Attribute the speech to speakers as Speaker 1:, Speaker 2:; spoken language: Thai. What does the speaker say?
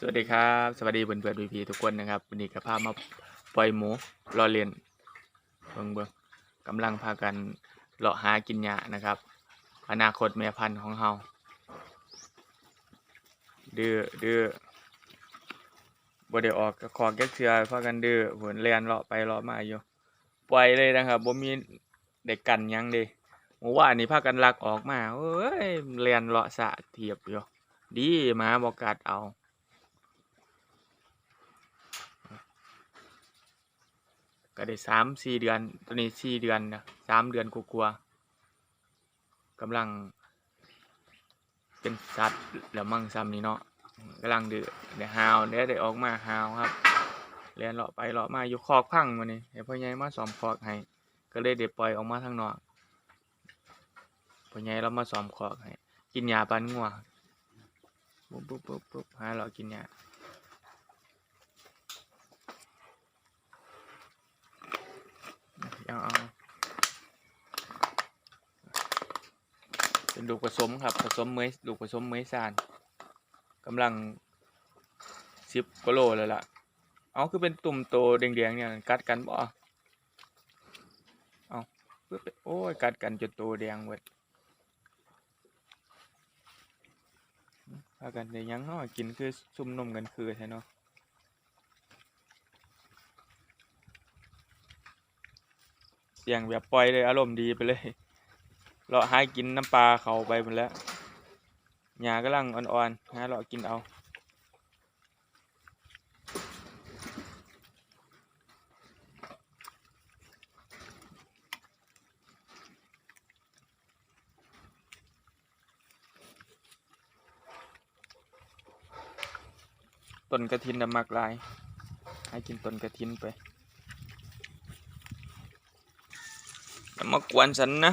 Speaker 1: สวัสดีครับ สวัสดีเพื่อนเพื่อนพีทุกคนนะครับวันนี้ก็พามาปล่อยหมูรอเรียนเบิ่งเบิ่งกำลังพากันเลาะหากินหญ้านะครับ อนาคตแม่พันธุ์ของเฮาดื้อดื้อบ่ได้ออกขอแก๊กเทือพากันดื้อเหมือนเรียนเลาะไปเลาะมาอยู่ปล่อยเลยนะครับบ่มีเด็กกันยังเด้เมื่อวานนี้พากันลักออกมาเอ้ยเรียนเลาะสะเทียบอยู่ดีหมาบ่กัดเอา ได้สามสี่เดือนตัวนี้สี่เดือนนะสามเดือนกลัวๆกำลัง เป็นสัตว์แล้วมั่งซ้ำนี่เนาะกำลังดื้อเดี๋ยวหาวเดี๋ยวได้ออกมาหาวครับเรียนเลาะไปเลาะมาอยู่คอกพังมานี่เดี๋ยวพ่อใหญ่มาสอมคอกให้ก็เลยเดี๋ยวปล่อยออกมาทางนอกพ่อใหญ่เรามาสอมคอกให้กินยาปันงัวปุ๊บปุ๊บปุ๊บปุ๊บหาเรากินยา เอาเอาเป็นลูกผสมครับ ผสมเมยลูกผสมเมยซานกำลังสิบกโลแล้วล่ะ เอาคือเป็นตุ่มโตแดงๆเนี่ยกัดกันบ่เอาเพื่อไปโอ้ยกัดกันจนโตแดงเว้ยพากันได้หยังเนาะกินคือซุ่มนมกันคือใช่เนาะ สียงแบบปล่อยเลยอารมณ์ดีไปเลยเราหากินน้ำปลาเขาไปหมดแล้วหญ้ากำลังอ่อนๆหาเรากินเอาต้นกระถินน่ะมากลาย ให้กินต้นกระถินไป อย่ามากวนฉันนะ